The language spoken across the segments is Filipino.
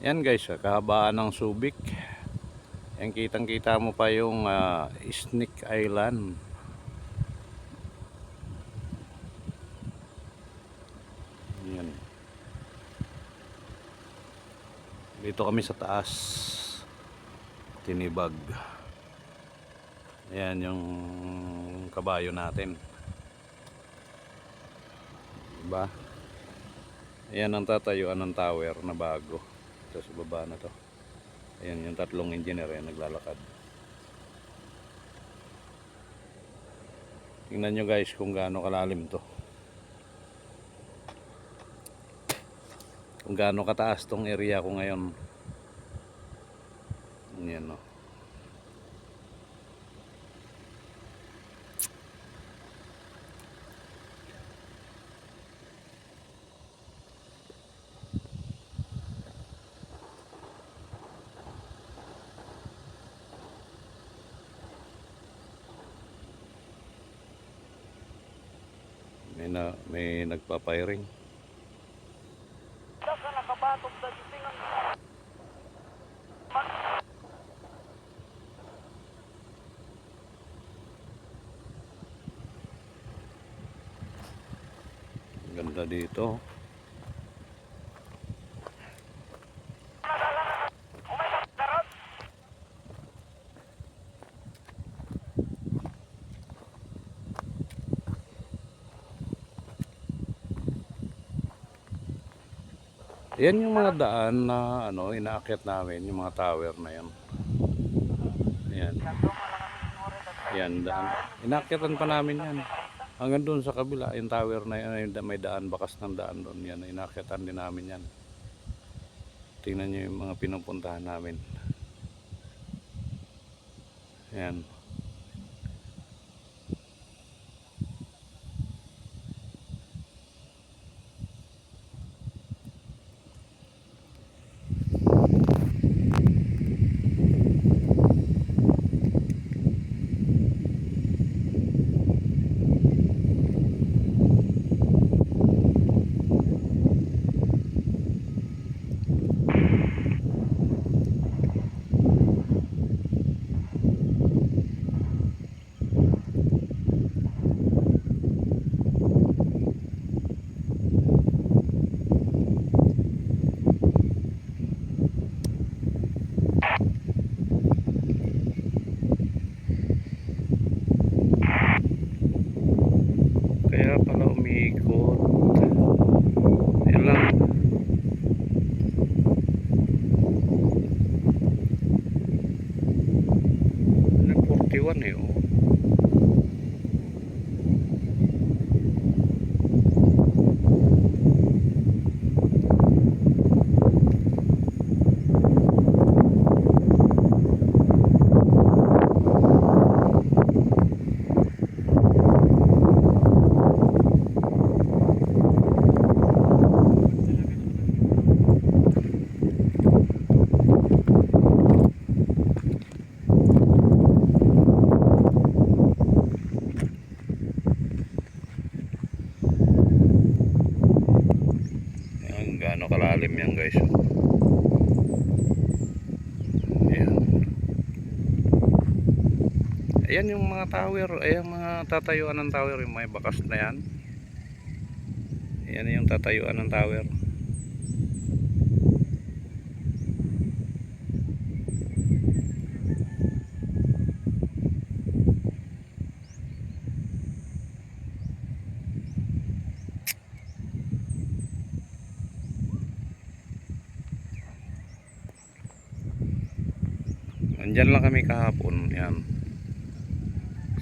Yan guys, ah, kahabaan ng Subic. Yan kitang kita mo pa yung ah, Snake Island. Yan. Dito kami sa taas. Tinibag. Yan yung kabayo natin. Diba? Ayan ang tatayuan ng tower na bago. Ito sa baba na to. Ayan yung tatlong engineer yan naglalakad. Tingnan nyo guys kung gaano kalalim to. Kung gaano kataas tong area ko ngayon. Yan no. May na may nagpa-firing. Ganda dito. Yan yung mga daan na ano, inaakyat namin, yung mga tower na yan. Yan. Yan, daan. Inaakyatan pa namin yan. Hanggang doon sa kabila, yung tower na yan, may daan, bakas ng daan doon. Yan, inaakyatan din namin yan. Tingnan nyo yung mga pinupuntahan namin. Yan. Kaya pala umiikot. Yan lang. Ano, 41 eh, oh. Yan, gaano kalalim yan guys. Ayan. Ayan yung mga tower, ayan mga tatayuan ng tower, yung may bakas na yan. Ayan yung tatayuan ng tower. Nandyan lang kami kahapon, yan.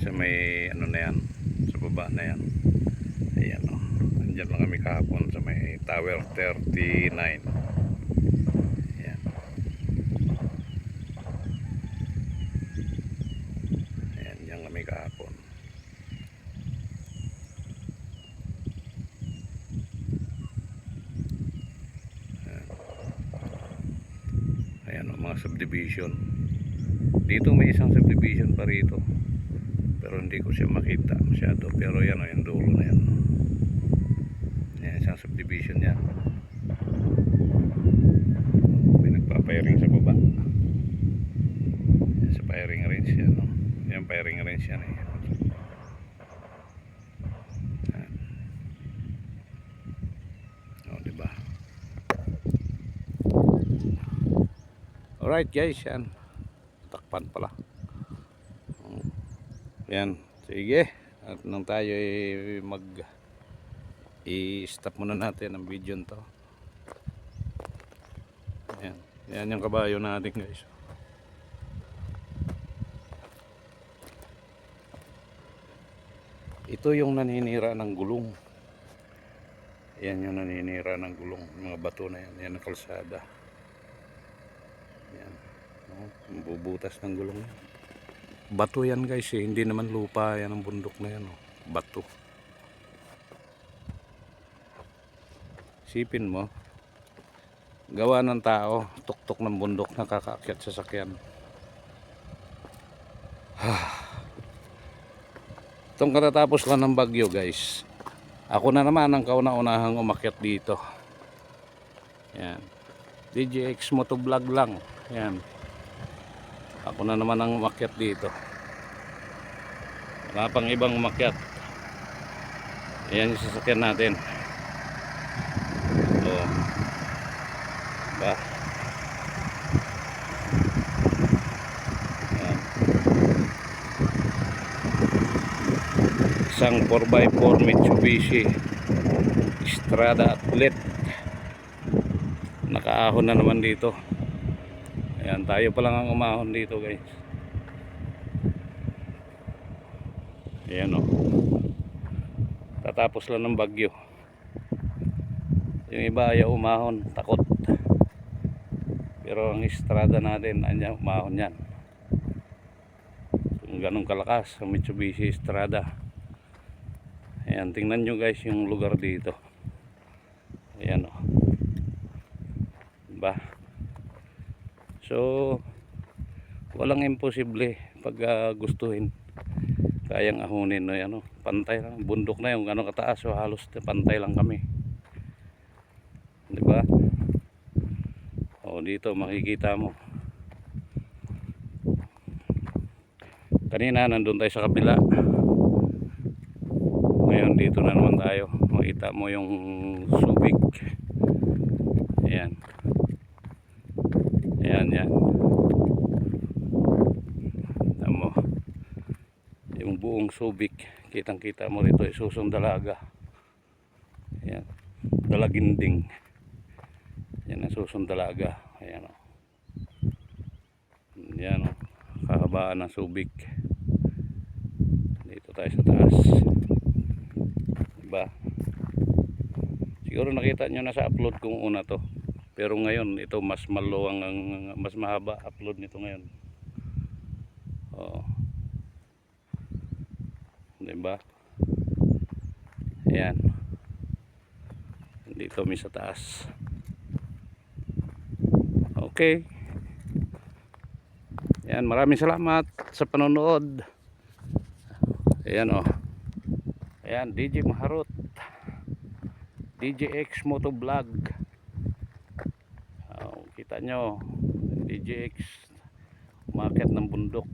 Sa may ano na yan, sa baba na yan. Ayan o. Nandyan lang kami kahapon sa may Tower 39. Ayan. Ayan, yan kami kahapon. Ayan o, mga subdivision. Dito may isang subdivision pa rito. pero hindi ko siya makita masyado pero yan o yung dulo na ya, yan yan isang subdivision yan may nagpapiring sa baba yan sa firing range yan o yan firing range yan eh nah. oh, alright guys yan takpan pala. Mm. Yan. Sige. At nang tayo ay mag i-stop muna natin ang video to. Yan. Yan yung kabayo natin guys. Ito yung naninira ng gulong. Yan yung naninira ng gulong. Mga bato na yan. Yan ang kalsada. Yan. No? Yung Bubutas ng gulong yan. Bato yan guys eh. Hindi naman lupa yan ang bundok na yan. Oh. Bato. Sipin mo. Gawa ng tao. Tuktok ng bundok nakakaakyat sa sakyan. Itong katatapos lang ng bagyo guys. Ako na naman ang kauna-unahang umakyat dito. Yan. DJX Motovlog lang. Yan. Ako na naman ang umakyat dito. Wala pang ibang umakyat. Ayan yung sasakyan natin. Oo. Ba. Yan. Isang 4x4 Mitsubishi Strada Atlet. Nakaahon na naman dito. Ayan, tayo pa lang ang umahon dito guys. Ayan o. Tatapos lang ng bagyo. Yung iba ayaw umahon, takot. Pero ang estrada natin, anya umahon yan. Kung ganun kalakas, ang Mitsubishi Estrada. Ayan, tingnan nyo guys yung lugar dito. Ayan o. Diba? So, walang imposible pag ah, gustuhin. Kayang ahunin no, ano, pantay lang, bundok na yung ano kataas, so halos pantay lang kami. 'Di ba? O dito makikita mo. Kanina nandun tayo sa kabila. Ngayon dito na naman tayo. Makita mo yung subik. Ayan. Ayan, yan. Tignan mo. Yung buong subik. Kitang kita mo rito ay susong dalaga. Ayan. Dalaginding. Yan ang susong dalaga. Ayan o. Yan o. Kahabaan ng subik. Dito tayo sa taas. Diba? Siguro nakita nyo na sa upload kong una to. Pero ngayon ito mas maluwang ang mas mahaba upload nito ngayon. Oo. 'Di ba? Ayan. Dito kami sa taas. Okay. Ayan, maraming salamat sa panonood. Ayan oh. Ayan, DJ Maharot. DJX Motovlog. Oh, kita nyo, DJX umakyat ng bundok.